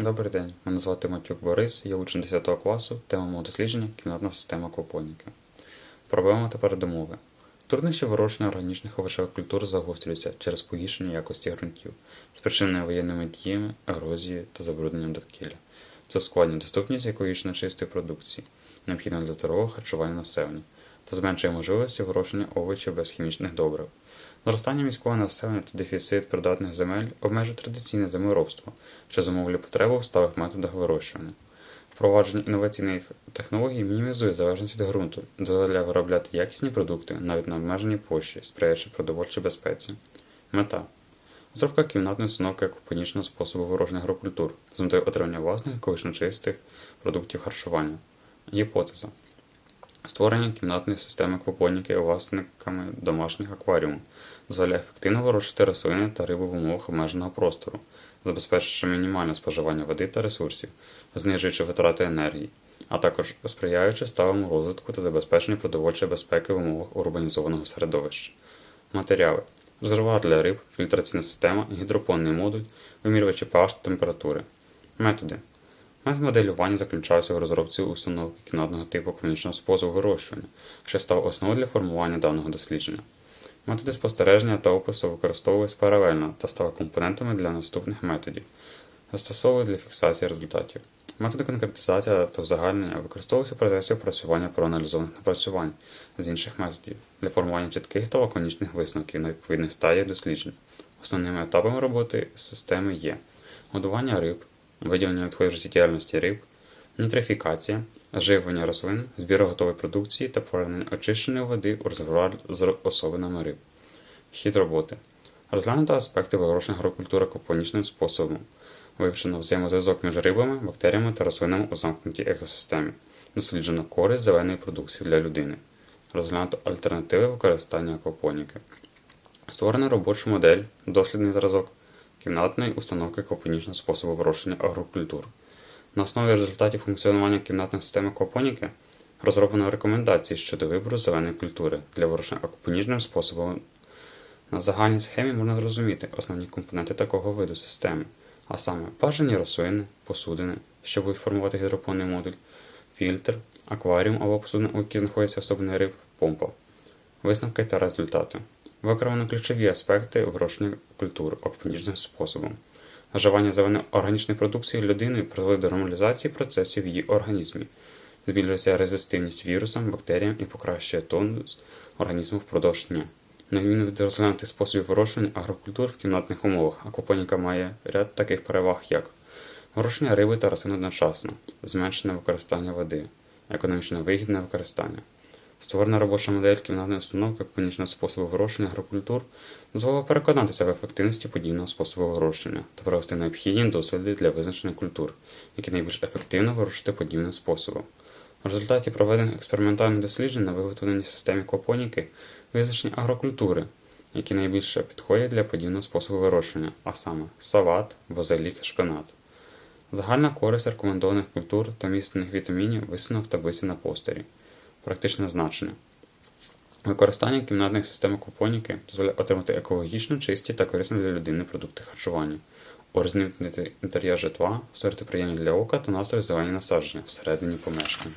Добрий день, мене звати Матюк Борис, я учень 10 класу, тема мого дослідження кімнатна система аквапоніки. Проблема та передумови. Труднощі вирощення органічних овочевих культур загострюються через погіршення якості ґрунтів, спричинене воєнними діями, ерозією та забрудненням довкілля. Це ускладнює доступність екологічно чистої продукції, необхідної для здорового харчування населення, та зменшує можливості вирощення овочів без хімічних добрив. Зростання міського населення та дефіцит придатних земель обмежує традиційне землеробство, що зумовлює потребу в сталих методах вирощування. Впровадження інноваційних технологій мінімізує залежність від ґрунту, дозволяє виробляти якісні продукти навіть на обмеженій площі, сприяючи продовольчій безпеці. Мета розробка кімнатної установки акупонічного способу вирощення агрокультур з метою отримання власних екологічно чистих продуктів харчування. Гіпотеза Створення кімнатної системи аквапоніки власниками домашніх акваріумів дозволяє ефективно вирощувати рослини та рибу в умовах обмеженого простору, забезпечуючи мінімальне споживання води та ресурсів, знижуючи витрати енергії, а також сприяючи сталому розвитку та забезпеченню продовольчої безпеки в умовах урбанізованого середовища. Матеріали резервуар для риб, фільтраційна система, гідропонний модуль, вимірювачі pH температури. Методи Метод моделювання заключався в розробці установки кімнатного типу конічного способу вирощування, що став основою для формування даного дослідження. Методи спостереження та опису використовувались паралельно та стали компонентами для наступних методів, застосовують для фіксації результатів. Методи конкретизація та узагальнення використовуються в процесі опрацювання проаналізованих напрацювань з інших методів для формування чітких та лаконічних висновків на відповідних стадіях досліджень. Основними етапами роботи системи є годування риб, виділення відходів життєдіяльності риб, нітрифікація, оживлення рослин, збір готової продукції та повернення очищеної води у резервуар з особинами риб. Хід роботи. Розглянуто аспекти вирощення агрокультури аквапонічним способом. Вивчено взаємозв'язок між рибами, бактеріями та рослинами у замкнутій екосистемі. Досліджено користь зеленої продукції для людини. Розглянуто альтернативи використання аквапоніки. Створено робочу модель, дослідний зразок кімнатної установки аквапонічного способу вирощення агрокультур. На основі результатів функціонування кімнатної системи аквапоніки розроблено рекомендації щодо вибору зеленої культури для вирощення аквапонічним способом. На загальній схемі можна зрозуміти основні компоненти такого виду системи, а саме бажані рослини, посудини, що будуть формувати гідропонний модуль, фільтр, акваріум або посудина, у якій знаходяться особини риб, помпа, висновки та результати. Викривано ключові аспекти вирощення культур аквапонічним способом. Вживання зеленої органічної продукції людиною призводить до нормалізації процесів в її організмі, збільшується резистивність вірусам, бактеріям і покращує тонус організму впродовж дня. На відміну від розглянутих способів вирощування агрокультур в кімнатних умовах, аквапоніка має ряд таких переваг, як вирощення риби та рослин одночасно, зменшене використання води, економічно вигідне використання. Створена робоча модель кімнатної установки аквапонічного способу вирощення агрокультур дозволила переконатися в ефективності подібного способу вирощення та провести необхідні досліди для визначення культур, які найбільш ефективно вирощувати подібним способом. В результаті проведених експериментальних досліджень на виготовленій системі аквапоніки визначені агрокультури, які найбільше підходять для подібного способу вирощення, а саме салат, базилік, шпинат. Загальна користь рекомендованих культур та містених вітамінів висунув в таблиці на постері. Практичне значення. Використання кімнатних систем аквапоніки дозволяє отримати екологічно чисті та корисні для людини продукти харчування, урізнити інтер'єр житла, створити приємні для ока та настрої зелені насадження всередині помешкання.